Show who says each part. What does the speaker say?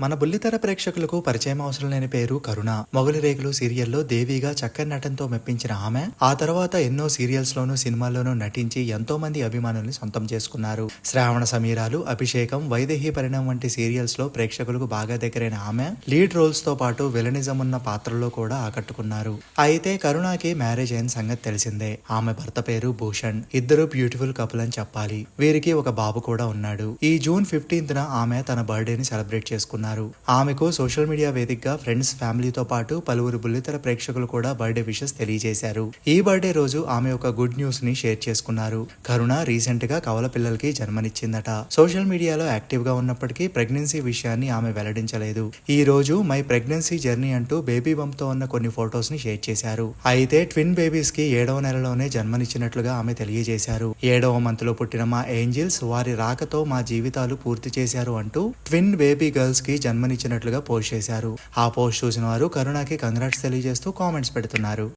Speaker 1: మన బుల్లితెర ప్రేక్షకులకు పరిచయం అవసరం లేని పేరు కరుణ. మొగలి రేగులు సీరియల్లో దేవిగా చక్కని నటనతో మెప్పించిన ఆమె ఆ తర్వాత ఎన్నో సీరియల్స్ లోనూ సినిమాల్లోనూ నటించి ఎంతో మంది అభిమానుల్ని సొంతం చేసుకున్నారు. శ్రావణ సమీరాలు అభిషేకం వైదేహి పరిణామం వంటి సీరియల్స్లో ప్రేక్షకులకు బాగా దగ్గరైన ఆమె లీడ్ రోల్స్తో పాటు విలనిజం ఉన్న పాత్రలో కూడా ఆకట్టుకున్నారు. అయితే కరుణకి మ్యారేజ్ అయిన సంగతి తెలిసిందే. ఆమె భర్త పేరు భూషణ్. ఇద్దరు బ్యూటిఫుల్ కపుల్ అని చెప్పాలి. వీరికి ఒక బాబు కూడా ఉన్నాడు. ఈ జూన్ ఫిఫ్టీన్త్ ఆమె తన బర్త్డేని సెలబ్రేట్ చేసుకున్నారు. ఆమెకు సోషల్ మీడియా వేదికగా ఫ్రెండ్స్ ఫ్యామిలీతో పాటు పలువురు బుల్లితెర ప్రేక్షకులు కూడా బర్త్డే విషెస్ తెలియజేశారు. ఈ బర్త్డే రోజు ఆమె ఒక గుడ్ న్యూస్ని షేర్ చేసుకున్నారు. కరుణ రీసెంట్గా కవల పిల్లలకి జన్మనిచ్చిందట. సోషల్ మీడియాలో యాక్టివ్గా ఉన్నప్పటికీ ప్రెగ్నెన్సీ విషయాన్ని ఆమె వెల్లడించలేదు. ఈ రోజు మై ప్రెగ్నెన్సీ జర్నీ అంటూ బేబీ బంప్తో ఉన్న కొన్ని ఫొటోస్ని షేర్ చేశారు. అయితే ట్విన్ బేబీస్కి ఏడవ నెలలోనే జన్మనిచ్చినట్లుగా ఆమె తెలియజేశారు. ఏడవ మంత్లో పుట్టిన మా ఏంజిల్స్ వారి రాకతో మా జీవితాలు పూర్తి చేశారు అంటూ ట్విన్ బేబీ గర్ల్స్కి జన్మనిచ్చినట్లుగా పోస్ట్ చేశారు. ఆ పోస్ట్ చూసిన వారు కరుణాకి కంగ్రాట్స్ తెలియజేస్తూ కామెంట్స్ పెడుతున్నారు.